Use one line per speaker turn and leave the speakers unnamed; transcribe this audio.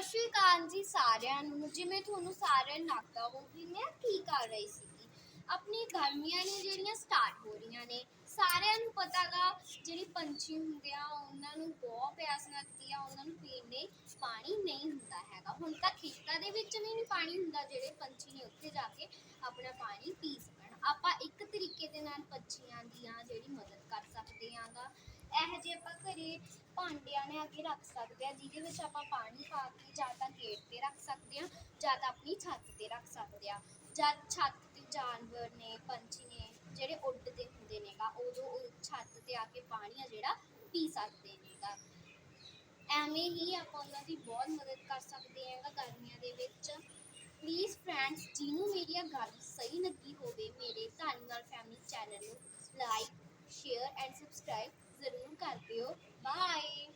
ਸਤਿ ਸ਼੍ਰੀ ਅਕਾਲ ਜੀ ਸਾਰਿਆਂ ਨੂੰ। ਜਿਵੇਂ ਤੁਹਾਨੂੰ ਸਾਰਿਆਂ ਨੂੰ ਲੱਗਦਾ ਹੋਊਗੀ, ਮੈਂ ਕੀ ਕਰ ਰਹੀ ਸੀਗੀ। ਆਪਣੀ ਗਰਮੀਆਂ ਨੇ ਜਿਹੜੀਆਂ ਸਟਾਰਟ ਹੋ ਰਹੀਆਂ ਨੇ, ਸਾਰਿਆਂ ਨੂੰ ਪਤਾਗਾ ਜਿਹੜੀ ਪੰਛੀ ਹੁੰਦੇ ਆ, ਉਹਨਾਂ ਨੂੰ ਬਹੁਤ ਪਿਆਸ ਲੱਗਦੀ ਆ, ਉਹਨਾਂ ਨੂੰ ਪੀਣ ਲਈ ਪਾਣੀ ਨਹੀਂ ਹੁੰਦਾ ਹੈਗਾ। ਹੁਣ ਤਾਂ ਖੇਤਾਂ ਦੇ ਵਿੱਚ ਵੀ ਨਹੀਂ ਪਾਣੀ ਹੁੰਦਾ, ਜਿਹੜੇ ਪੰਛੀ ਨੇ ਉੱਥੇ ਜਾ ਕੇ ਆਪਣਾ ਪਾਣੀ ਪੀ ਸਕਣ। ਆਪਾਂ ਇੱਕ ਤਰੀਕੇ ਦੇ ਨਾਲ ਪੰਛੀਆਂ ਦੀ ਆ ਜਿਹੜੀ ਮਦਦ ਕਰ ਸਕਦੇ ਆਂਗਾ। ਇਹ ਜੇ ਆਪਾਂ ਘਰੇ ਭਾਂਡਿਆਂ ਨੇ ਅੱਗੇ ਰੱਖ ਸਕਦੇ ਆ, ਜਿਹਦੇ ਵਿੱਚ ਆਪਾਂ ਪਾਣੀ ਪਾ ਕੇ ਜਾਂ ਤਾਂ ਗੇਟ ਤੇ ਰੱਖ ਸਕਦੇ ਆ, ਜਾਂ ਤਾਂ ਆਪਣੀ ਛੱਤ ਤੇ ਰੱਖ ਸਕਦੇ ਆ। ਜਦ ਛੱਤ ਤੇ ਜਾਨਵਰ ਨੇ, ਪੰਛੀ ਨੇ, ਜਿਹੜੇ ਉੱਡਦੇ ਹੁੰਦੇ ਨੇਗਾ, ਉਦੋਂ ਉਹ ਛੱਤ ਤੇ ਆ ਕੇ ਪਾਣੀ ਆ ਜਿਹੜਾ ਪੀ ਸਕਦੇ ਨੇਗਾ। ਐਵੇਂ ਹੀ ਆਪਾਂ ਉਹਨਾਂ ਦੀ ਬਹੁਤ ਮਦਦ ਕਰ ਸਕਦੇ ਹਾਂ ਗਰਮੀਆਂ ਦੇ ਵਿੱਚ। ਪਲੀਜ਼ ਫਰੈਂਡਸ ਜਿਹਨੂੰ ਮੇਰੀ ਇਹ ਗੱਲ ਸਹੀ ਲੱਗੀ ਹੋਵੇ, ਮੇਰੇ ਧਾਲੀਵਾਲ ਕਰ ਦਿਓ। ਬਾਏ